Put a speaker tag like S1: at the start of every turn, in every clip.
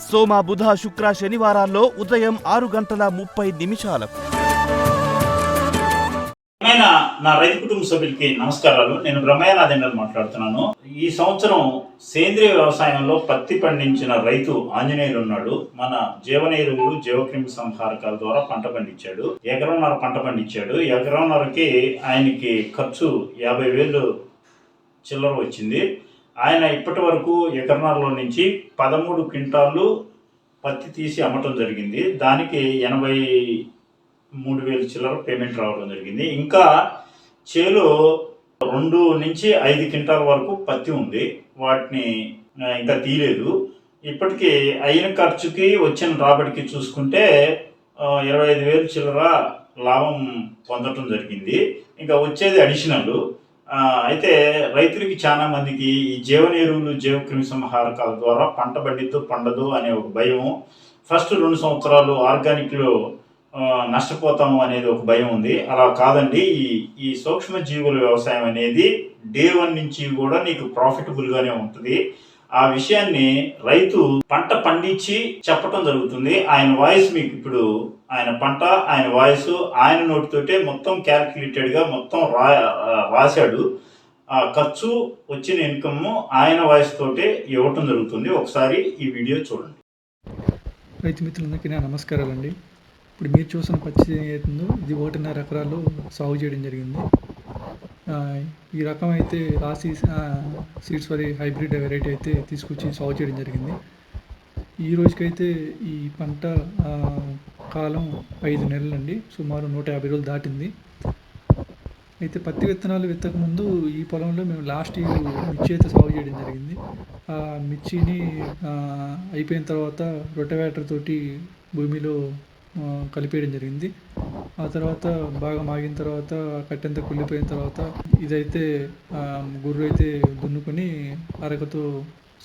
S1: సోమ బుధ శుక్ర శనివారాల్లో ఉదయం ఆరు గంటల ముప్పై నిమిషాలకు.
S2: నా రైతు కుటుంబ సభ్యులకి నమస్కారాలు. నేను బ్రహ్మయ్య మాట్లాడుతున్నాను. ఈ సంవత్సరం సేంద్రియ వ్యవసాయంలో పత్తి పండించిన రైతు ఆంజనేయులు ఉన్నాడు. మన జీవన ఎరువులు జీవక్రిమి సంహారకాల ద్వారా పంట పండించాడు. ఎకరంన్నర పంట పండించాడు. ఎకరంన్నరకి ఆయనకి ఖర్చు యాభై వేలు చిల్లర వచ్చింది. ఆయన ఇప్పటి వరకు ఎకరన్నరలో నుంచి పదమూడు క్వింటాళ్ళు పత్తి తీసి అమ్మటం జరిగింది. దానికి ఎనభై మూడు వేలు చిల్లర పేమెంట్ రావడం జరిగింది. ఇంకా చేలో రెండు నుంచి ఐదు క్వింటాల వరకు పత్తి ఉంది. వాటిని ఇంకా తీయలేదు. ఇప్పటికీ అయిన ఖర్చుకి వచ్చిన రాబడికి చూసుకుంటే ఇరవై ఐదు వేలు చిల్లర లాభం పొందటం జరిగింది. ఇంకా వచ్చేది అడిషనల్. అయితే రైతులకి చాలా మందికి ఈ జీవన ఎరువులు జీవ క్రిమి సంహారకాల ద్వారా పంట పండిద్దు పండదు అనే ఒక భయం ఫస్ట్ రెండు సంవత్సరాలు ఆర్గానిక్లో నష్టపోతాము అనేది ఒక భయం ఉంది. అలా కాదండి. ఈ ఈ సూక్ష్మ జీవుల వ్యవసాయం అనేది డే వన్ నుంచి కూడా నీకు ప్రాఫిటబుల్గానే ఉంటుంది. ఆ విషయాన్ని రైతు పంట పండించి చెప్పటం జరుగుతుంది. ఆయన వాయిస్ మీకు ఇప్పుడు ఆయన పంట ఆయన వాయిస్ ఆయన నోటితోటే మొత్తం క్యాలిక్యులేటెడ్గా మొత్తం రా రాశాడు. ఆ ఖర్చు వచ్చిన ఇన్కమ్ ఆయన వాయిస్ తోటే ఇవ్వటం జరుగుతుంది. ఒకసారి ఈ వీడియో చూడండి.
S3: రైతు మిత్రులందరికీ నా నమస్కారాలండి. ఇప్పుడు మీరు చూసిన పచ్చి ఏదో ఇది ఒకటిన్నర ఎకరాల్లో సాగు చేయడం జరిగింది. ఈ రకం అయితే రాసి సీడ్స్ వరి హైబ్రిడ్ వెరైటీ అయితే తీసుకొచ్చి సాగు చేయడం జరిగింది. ఈ రోజుకైతే ఈ పంట కాలం ఐదు నెలలండి. సుమారు నూట యాభై రోజులు దాటింది. అయితే పత్తి విత్తనాలు విత్తక ముందు ఈ పొలంలో మేము లాస్ట్ ఇయర్ మిర్చి అయితే సాగు చేయడం జరిగింది. ఆ మిర్చిని అయిపోయిన తర్వాత రొటవేటర్ తోటి భూమిలో కలిపేయడం జరిగింది. ఆ తర్వాత బాగా మాగిన తర్వాత కట్టెంత కుళ్ళిపోయిన తర్వాత ఇదైతే గుర్రు అయితే దున్నుకొని అరకతో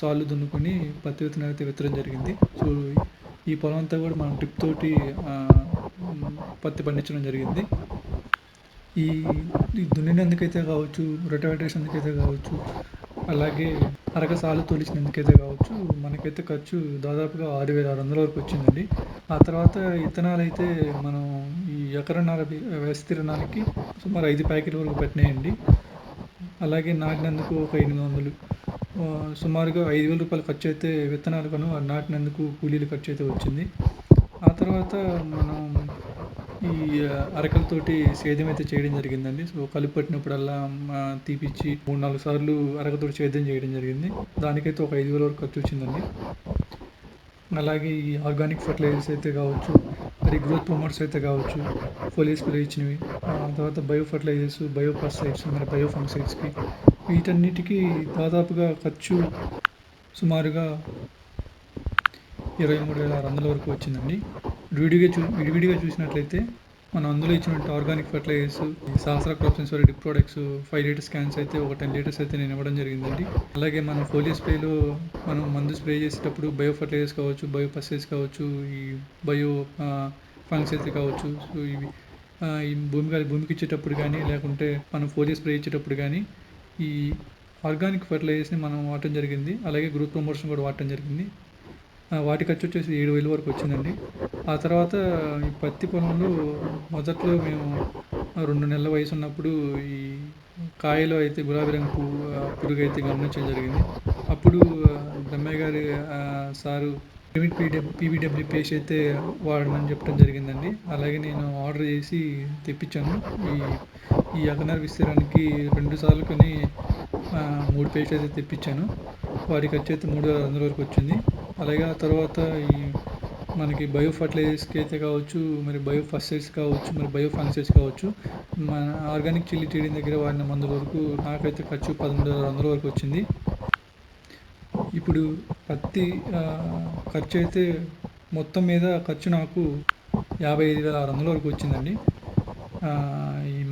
S3: సాళ్ళు దున్నుకొని పత్తి విత్తనాలు అయితే విత్తడం జరిగింది. సో ఈ పొలం అంతా కూడా మనం టిప్ తోటి పత్తి పండించడం జరిగింది. ఈ ఈ దున్నినందుకైతే కావచ్చు రొటవేటేషన్కైతే కావచ్చు అలాగే అరక సాలు కావచ్చు మనకైతే ఖర్చు దాదాపుగా ఆరు వేల ఆరు వందల వరకు వచ్చిందండి. ఆ తర్వాత ఇత్తనాలు అయితే మనం ఈ ఎకరన్నర విస్తీర్ణానికి సుమారు ఐదు ప్యాకెట్ వరకు పెట్టినాయండి. అలాగే నాటినందుకు ఒక ఎనిమిది వందలు. సుమారుగా ఐదు వేల రూపాయలు ఖర్చు అయితే విత్తనాలు కను నాటినందుకు కూలీలు ఖర్చు అయితే వచ్చింది. ఆ తర్వాత మనం ఈ అరకలతోటి సేద్యం అయితే చేయడం జరిగిందండి. సో కలుపు పట్టినప్పుడల్లా తీపిచ్చి మూడు నాలుగు సార్లు అరకతోటి సేద్యం చేయడం జరిగింది. దానికైతే ఒక ఐదు వేల వరకు ఖర్చు వచ్చిందండి. అలాగే ఈ ఆర్గానిక్ ఫర్టిలైజర్స్ అయితే కావచ్చు మరి గ్రోత్ ప్రమోటర్స్ అయితే కావచ్చు ఫోలియస్ స్ప్రే ఇచ్చినవి. ఆ తర్వాత బయో ఫర్టిలైజర్స్ బయో పస్టిసైడ్స్ మరి బయో ఫంగిసైడ్స్కి వీటన్నిటికీ దాదాపుగా ఖర్చు సుమారుగా ఇరవై మూడు వేల ఆరు వందల వరకు వచ్చిందండి. విడివిడిగా చూ విడివిడిగా చూసినట్లయితే మనం అందులో ఇచ్చినట్టు organic fertilizers Sahasra crops sorry dip products five litre scans అయితే ఒక టెన్ లీటర్స్ అయితే నేను ఇవ్వడం జరిగిందండి. అలాగే మనం ఫోలియో స్ప్రేలో మనం మందు స్ప్రే చేసేటప్పుడు బయో ఫర్టిలైజర్స్ కావచ్చు బయో పస్టిసైడ్స్ కావచ్చు ఈ బయో ఫంగ్సైడ్స్ కావచ్చు సో ఇవి ఈ భూమి భూమికి ఇచ్చేటప్పుడు కానీ లేకుంటే మనం ఫోలియో స్ప్రే ఇచ్చేటప్పుడు కానీ ఈ ఆర్గానిక్ ఫర్టిలైజర్స్ని మనం వాడటం జరిగింది. అలాగే గ్రూప్ ప్రమోషన్ కూడా వాడటం జరిగింది. వాటి ఖర్చు వచ్చేసి ఏడు వేలు వరకు వచ్చిందండి. ఆ తర్వాత ఈ పత్తి పొలంలో మొదట్లో మేము రెండు నెలల వయసు ఉన్నప్పుడు ఈ కాయలో అయితే గులాబీ రంగు పువ్వు పురుగు అయితే గమనించడం జరిగింది. అప్పుడు బ్రహ్మయ్య గారి సారు పిమిట్ పీడబ్ల్యూ పీవీడబ్ల్యూ పేస్ట్ అయితే వాడమని చెప్పడం జరిగిందండి. అలాగే నేను ఆర్డర్ చేసి తెప్పించాను. ఈ ఈ అగనార్ విస్తీరానికి రెండు సార్లు కొని మూడు పేస్ట్ అయితే తెప్పించాను. వాటి ఖర్చు అయితే మూడు వేల వందల వరకు వచ్చింది. అలాగే ఆ తర్వాత ఈ మనకి బయో ఫర్టిలైజర్స్కి అయితే కావచ్చు మరి బయో ఫస్టైడ్స్ కావచ్చు మరి బయో ఫంగ్సైడ్స్ కావచ్చు మన ఆర్గానిక్ చిల్లీ ట్రేడింగ్ దగ్గర వాడిన మందుల వరకు నాకైతే ఖర్చు పదమూడు వందల వరకు వచ్చింది. ఇప్పుడు పత్తి ఖర్చు అయితే మొత్తం మీద ఖర్చు నాకు యాభై ఐదు వేల ఆరు వందల వరకు వచ్చిందండి.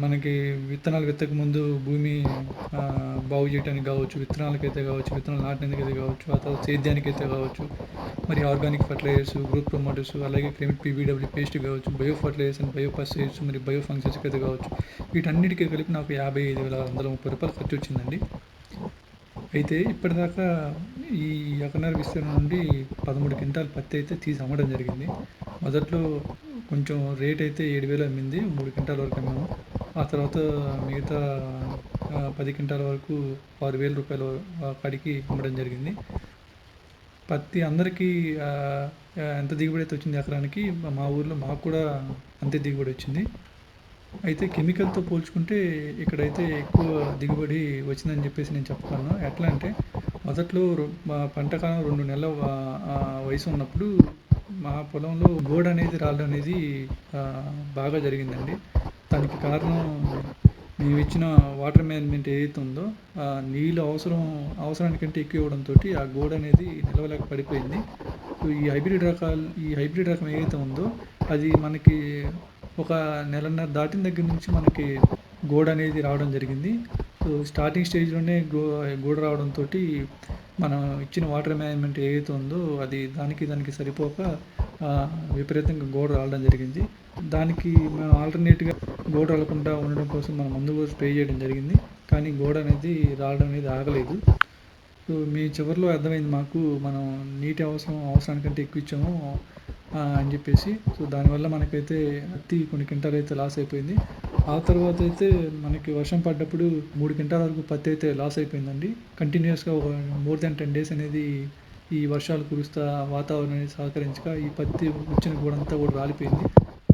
S3: మనకి విత్తనాలు విత్తక ముందు భూమి బాగు చేయడానికి కావచ్చు విత్తనాలకైతే కావచ్చు విత్తనాలు నాటినందుకు అయితే కావచ్చు ఆ తర్వాత సేద్యానికి అయితే కావచ్చు మరి ఆర్గానిక్ ఫర్టిలైజర్స్ గ్రూప్ ప్రమోటర్స్ అలాగే క్రిమిట్ పీబీడబ్ల్యూ పేస్ట్ కావచ్చు bio fertilizers and bio pesticides మరి బయో ఫంక్షన్స్కి అయితే కావచ్చు వీటన్నిటికీ కలిపి నాకు యాభై ఐదు వేల వందల ముప్పై రూపాయలు ఖర్చు వచ్చిందండి. అయితే ఇప్పటిదాకా ఈ ఎకరన్నర విస్తీర్ణం నుండి పదమూడు క్వింటాల్ పత్తి అయితే తీసి అమ్మడం జరిగింది. మొదట్లో కొంచెం రేట్ అయితే ఏడు వేలు అమ్మింది మూడు క్వింటాల వరకు అమ్మాము. ఆ తర్వాత మిగతా పది క్వింటాల వరకు ఆరు వేల రూపాయల ఆ, కాడికి అమ్మడం జరిగింది. పత్తి అందరికీ ఎంత దిగుబడి అయితే వచ్చింది ఎకరానికి? మా ఊర్లో మాకు కూడా అంతే దిగుబడి వచ్చింది. అయితే కెమికల్తో పోల్చుకుంటే ఇక్కడైతే ఎక్కువ దిగుబడి వచ్చిందని చెప్పేసి నేను చెప్తాను. ఎట్లా అంటే మొదట్లో రొ- మా రెండు నెలల వయసు ఉన్నప్పుడు మా పొలంలో గోడ అనేది రాళ్ళు అనేది బాగా జరిగిందండి. దానికి కారణం మేము ఇచ్చిన వాటర్ మేనేజ్మెంట్ ఏదైతే ఉందో ఆ నీళ్ళు అవసరం అవసరానికంటే ఎక్కువ ఇవ్వడంతో ఆ గోడ అనేది నిలవలేక పడిపోయింది. ఈ హైబ్రిడ్ రకాలు ఈ హైబ్రిడ్ రకం ఏదైతే ఉందో అది మనకి ఒక నెలన్నర దాటిన దగ్గర నుంచి మనకి గోడ అనేది రావడం జరిగింది. స్టార్టింగ్ స్టేజ్లోనే గో గూడ రావడంతో మనం ఇచ్చిన వాటర్ మేనేజ్మెంట్ ఏదైతే ఉందో అది దానికి దానికి సరిపోక విపరీతంగా గోడ రావడం జరిగింది. దానికి మనం ఆల్టర్నేట్గా గోడ రాలకుండా ఉండడం కోసం మనం మందు కూడా స్ప్రే చేయడం జరిగింది. కానీ గోడ అనేది రావడం అనేది ఆగలేదు. సో మీ చివరిలో అర్థమైంది మాకు మనం నీటి అవసరం అవసరానికంటే ఎక్కువ ఇచ్చాము అని చెప్పేసి. సో దానివల్ల మనకైతే అతి కొన్ని క్వింటాలు అయితే లాస్ అయిపోయింది. ఆ తర్వాత అయితే మనకి వర్షం పడ్డప్పుడు మూడు క్వింటాల వరకు పత్తి అయితే లాస్ అయిపోయిందండి. కంటిన్యూస్గా ఒక మోర్ దెన్ టెన్ డేస్ అనేది ఈ వర్షాలు కురుస్తా వాతావరణాన్ని సహకరించక ఈ పత్తి వచ్చిన గూడంతా కూడా రాలిపోయింది.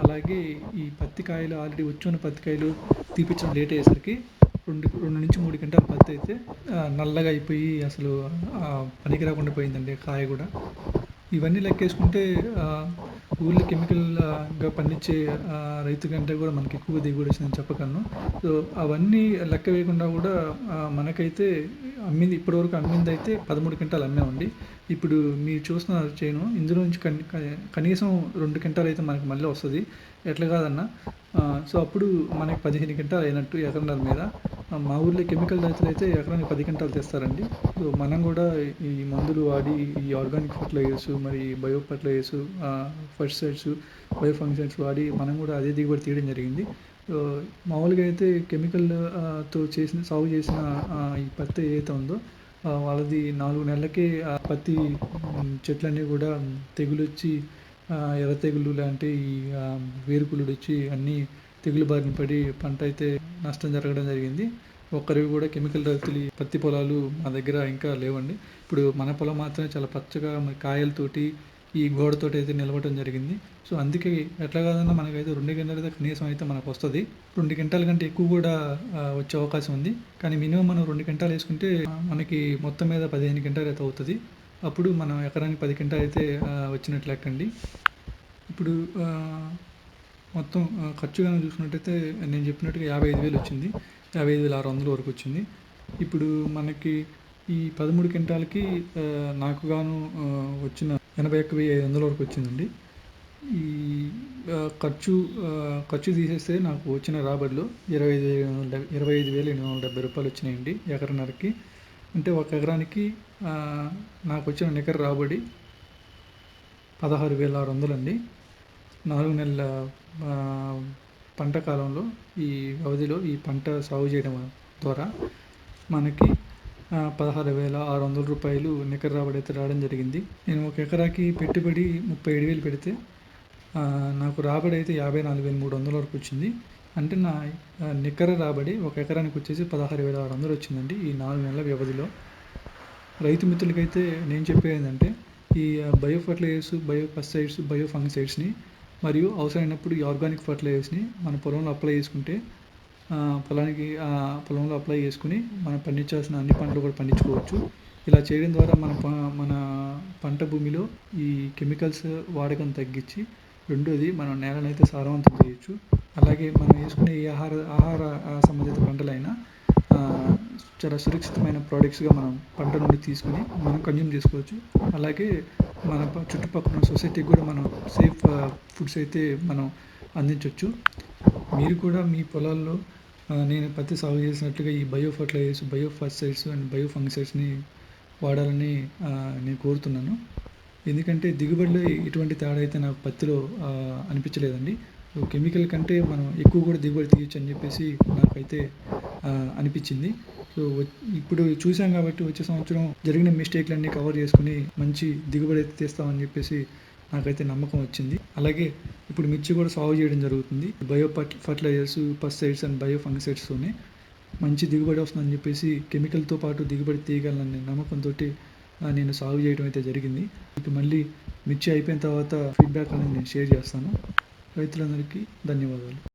S3: అలాగే ఈ పత్తి కాయలు ఆల్రెడీ వచ్చి ఉన్న పత్తి కాయలు తీపించడం లేట్ అయ్యేసరికి రెండు రెండు నుంచి మూడు గంటల పత్తి అయితే నల్లగా అయిపోయి అసలు పనికి రాకుండా పోయిందండి కాయ కూడా. ఇవన్నీ లెక్కేసుకుంటే ఊళ్ళో కెమికల్గా పండించే రైతు కంటే కూడా మనకి ఎక్కువ దిగుబడి వచ్చిందని చెప్పగలను. సో అవన్నీ లెక్క వేయకుండా కూడా మనకైతే అమ్మింది ఇప్పటివరకు అమ్మింది అయితే పదమూడు క్వింటాలు అమ్మామండి. ఇప్పుడు మీరు చూసిన చేను ఇందులో నుంచి కనీసం రెండు క్వింటాలు అయితే మనకి మళ్ళీ వస్తుంది. ఎట్లా కాదన్నా? సో అప్పుడు మనకి పదిహేను క్వింటాలు అయినట్టు ఎకరన్నర మీద. మా ఊర్లో కెమికల్ రైతులు అయితే ఎకరానికి పది క్వింటాలు తెస్తారండి. సో మనం కూడా ఈ మందులు వాడి ఈ ఆర్గానిక్ ఫర్టిలైజర్స్ మరి bio fertilizers pesticides bio functions వాడి మనం కూడా అదే దిగుబడి తీయడం జరిగింది. సో మామూలుగా అయితే కెమికల్తో చేసిన సాగు చేసిన ఈ పత్తి ఏదైతే ఉందో వాళ్ళది నాలుగు నెలలకే ఆ పత్తి చెట్లన్నీ కూడా తెగులు వచ్చి ఎర్ర తెగులు లాంటి ఈ ఆ, వేరుకుళ్ళు వచ్చి అన్నీ తెగులు బారిన పడి పంట అయితే నష్టం జరగడం జరిగింది. ఒక్కరివి కూడా కెమికల్ రైతులు పత్తి పొలాలు మా దగ్గర ఇంకా లేవండి. ఇప్పుడు మన పొలం మాత్రమే చాలా పచ్చగా కాయలతోటి ఈ గోడతోటి అయితే నిలవటం జరిగింది. సో అందుకే ఎట్లా కాదన్నా మనకైతే రెండు గంటలు అయితే కనీసం అయితే మనకు వస్తుంది. రెండు గంటల కంటే ఎక్కువ కూడా వచ్చే అవకాశం ఉంది. కానీ మినిమం మనం రెండు గంటలు వేసుకుంటే మనకి మొత్తం మీద పదిహేను గంటలు అయితే అవుతుంది. అప్పుడు మనం ఎకరానికి పది గంటలు అయితే వచ్చినట్లు లెక్కండి ఇప్పుడు మొత్తం ఖర్చు కనుక చూసుకున్నట్టయితే నేను చెప్పినట్టుగా యాభై ఐదు వేలు వచ్చింది. యాభై ఐదు వేల ఆరు వందల వరకు వచ్చింది. ఇప్పుడు మనకి ఈ పదమూడు క్వింటాలకి నాకు గాను వచ్చిన ఎనభై ఒక్క వెయ్యి ఐదు వందల వరకు వచ్చిందండి. ఈ ఖర్చు ఖర్చు తీసేస్తే నాకు వచ్చిన రాబడిలో ఇరవై ఐదు వేల ఎనిమిది ఇరవై ఐదు వేల ఎనిమిది వందల డెబ్బై రూపాయలు వచ్చినాయండి ఎకరన్నరకి. అంటే ఒక ఎకరానికి నాకు వచ్చిన నికర రాబడి పదహారు వేల ఆరు వందలు అండి నాలుగు నెలల పంట కాలంలో ఈ వ్యవధిలో ఈ పంట సాగు చేయడం ద్వారా మనకి పదహారు వేల ఆరు వందల రూపాయలు నికర రాబడి అయితే రావడం జరిగింది. నేను ఒక ఎకరాకి పెట్టుబడి ముప్పై ఏడు వేలు పెడితే నాకు రాబడి అయితే యాభై నాలుగు వేల మూడు వందల వరకు వచ్చింది. అంటే నా నికర రాబడి ఒక ఎకరానికి వచ్చేసి పదహారు వేల ఆరు వందలు వచ్చిందండి ఈ నాలుగు నెలల వ్యవధిలో. రైతు మిత్రులకైతే నేను చెప్పేది ఏంటంటే ఈ bio fertilizers bio pesticides bio ఫంగిసైడ్స్ని మరియు అవసరమైనప్పుడు ఈ ఆర్గానిక్ ఫర్టిలైజర్స్ని మన పొలంలో అప్లై చేసుకుంటే పొలానికి ఆ, పొలంలో అప్లై చేసుకుని మనం పండించాల్సిన అన్ని పంటలు కూడా పండించుకోవచ్చు. ఇలా చేయడం ద్వారా మన ప- మన పంట భూమిలో ఈ కెమికల్స్ వాడకం తగ్గించి రెండోది మనం నేలను అయితే సారవంతం చేయొచ్చు. అలాగే మనం వేసుకునే ఈ ఆహార ఆహార సంబంధిత పంటలైనా చాలా సురక్షితమైన ప్రోడక్ట్స్గా మనం పంట నుండి తీసుకుని మనం కన్జ్యూమ్ చేసుకోవచ్చు. అలాగే మన చుట్టుపక్కల సొసైటీకి కూడా మనం సేఫ్ ఫుడ్స్ అయితే మనం అందించవచ్చు మీరు కూడా మీ పొలాల్లో నేను పత్తి సాగు చేసినట్లుగా ఈ bio fertilizers bio pesticides and bio ఫంగిసైడ్స్ని వాడాలని నేను కోరుతున్నాను. ఎందుకంటే దిగుబడిలో ఎటువంటి తేడా అయితే నాకు పత్తిలో అనిపించలేదండి. సో కెమికల్ కంటే మనం ఎక్కువ కూడా దిగుబడి తీయచ్చు అని చెప్పేసి నాకైతే అనిపించింది. సో ఇప్పుడు చూసాం కాబట్టి వచ్చే సంవత్సరం జరిగిన మిస్టేక్లన్నీ కవర్ చేసుకుని మంచి దిగుబడి అయితే తీస్తామని చెప్పేసి నాకైతే నమ్మకం వచ్చింది. అలాగే ఇప్పుడు మిర్చి కూడా సాగు చేయడం జరుగుతుంది. Bio fertilizers pesticides and bio ఫంగిసైడ్స్తోనే మంచి దిగుబడి వస్తుందని చెప్పేసి కెమికల్తో పాటు దిగుబడి తీయగలనని నమ్మకంతో నేను సాగు చేయడం అయితే జరిగింది. ఇప్పుడు మళ్ళీ మిర్చి అయిపోయిన తర్వాత ఫీడ్బ్యాక్ అనేది నేను షేర్ చేస్తాను. రైతులందరికీ ధన్యవాదాలు.